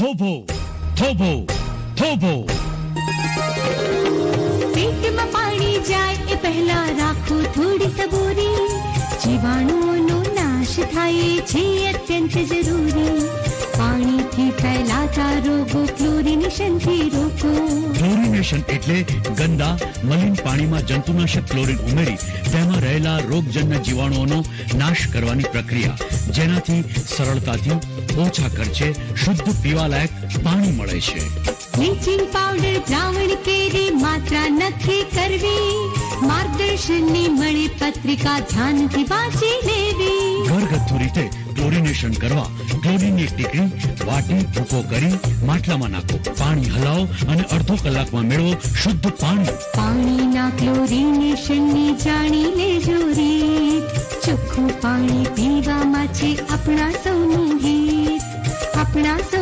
થોભો થોભો થોભો. પેટમાં પાણી જાય એ પહેલા રાખો થોડી સબૂરી. જીવાણુઓનો નાશ થાય છે અત્યંત જરૂરી. પાણીથી ફેલાતા રોગો ક્લોરિનેશનથી રોકો. ક્લોરિનેશન એટલે ગંદા મલિન પાણીમાં જંતુનાશક ક્લોરીન ઉમેરી તેમાં રહેલા રોગજન્ય જીવાણુઓનો નાશ કરવાની પ્રક્રિયા જેનાથી સરળતાથી ઓછા ખર્ચે શુદ્ધ પીવાલાયક પાણી મળે છે. બ્લીચિંગ પાવડર દ્રાવણ કેરી માત્રા નથી કરવી. માર્ગદર્શનની મળે પત્રિકા ધ્યાનથી વાંચી લેવી. ઘરગથ્થુ રીતે ક્લોરિનેશન કરવા ક્લોરીનની એક વાટી, ભૂકો કરી, માટલામાં નાખો, પાણી હલાવો અને અડધો કલાકમાં મેળવો શુદ્ધ પાણી. પાણીના ક્લોરિનેશનની જાણી લેજો રીત ચોખ્ખું પાણી પીવામાં છે આપણા સૌનું આપણા સૌનું